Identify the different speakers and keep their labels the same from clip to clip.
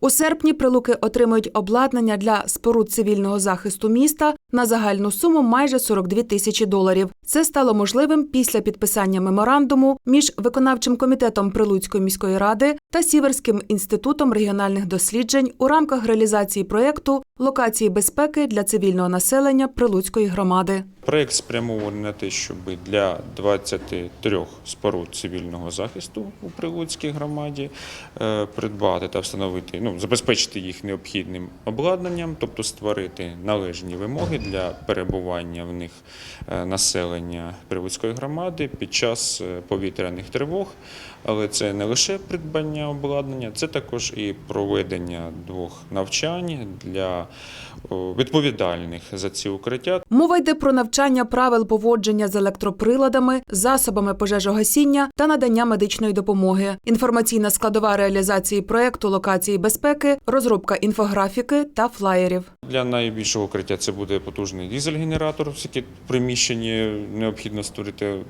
Speaker 1: У серпні прилуки отримують обладнання для споруд цивільного захисту міста на загальну суму майже 42 тисячі доларів. Це стало можливим після підписання меморандуму між виконавчим комітетом Прилуцької міської ради та Сіверським інститутом регіональних досліджень у рамках реалізації проєкту локації безпеки для цивільного населення Прилуцької громади.
Speaker 2: Проєкт спрямований на те, щоб для 23 споруд цивільного захисту у Прилуцькій громаді е, придбати та встановити, ну, забезпечити їх необхідним обладнанням, тобто створити належні вимоги для перебування в них е, населення Прилуцької громади під час е, повітряних тривог. Але це не лише придбання обладнання, це також і проведення двох навчань для відповідальних за ці укриття
Speaker 1: Мова йде про навчання правил поводження з електроприладами, засобами пожежогасіння та надання медичної допомоги, інформаційна складова реалізації проекту локації безпеки, розробка інфографіки та флаєрів.
Speaker 2: Для найбільшого укриття це буде потужний дизель-генератор, в приміщенні необхідно створити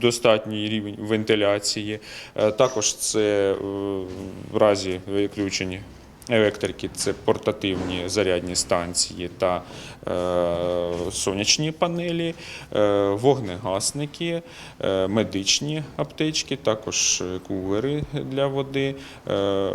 Speaker 2: достатній рівень вентиляції. Е, Також це е, в разі виключення електрики, це портативні зарядні станції та е, сонячні панелі, е, вогнегасники, е, медичні аптечки, також кулери для води, е,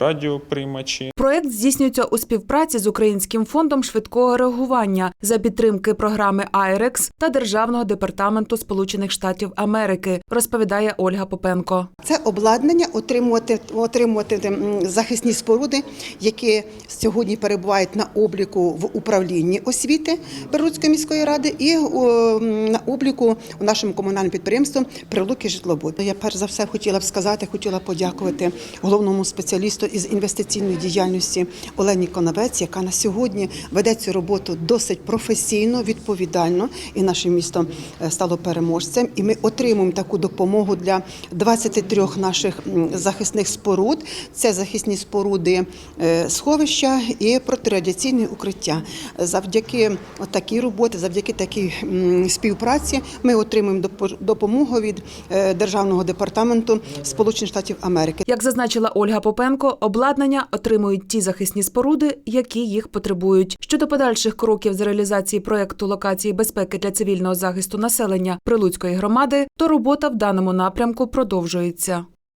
Speaker 2: радіоприймачі.
Speaker 1: Проект здійснюється у співпраці з Українським фондом швидкого реагування за підтримки програми IREX та Державного департаменту Сполучених Штатів Америки, розповідає Ольга Попенко.
Speaker 3: Це обладнання отримувати, отримувати захисні споруди, які сьогодні перебувають на обліку в управлінні освіти Прилуцької міської ради і на обліку у нашому комунальному підприємстві Прилуки житлобуд. Я перш за все хотіла б сказати, хотіла подякувати головному спеціалісту із інвестиційної діяльності Олені Коновець, яка на сьогодні веде цю роботу досить професійно, відповідально, і наше місто е, стало переможцем. І ми отримуємо таку допомогу для 23 наших захисних споруд. Це захисні споруди е, сховища і протирадіаційне укриття. Завдяки такій роботі, завдяки такій співпраці, ми отримуємо допомогу від е, Державного департаменту Сполучених Штатів Америки.
Speaker 1: Як зазначила Ольга Попенко, обладнання отримують ті захисні споруди, які їх потребують. Щодо подальших кроків з реалізації проекту локації безпеки для цивільного захисту населення Прилуцької громади, то робота в даному напрямку продовжується.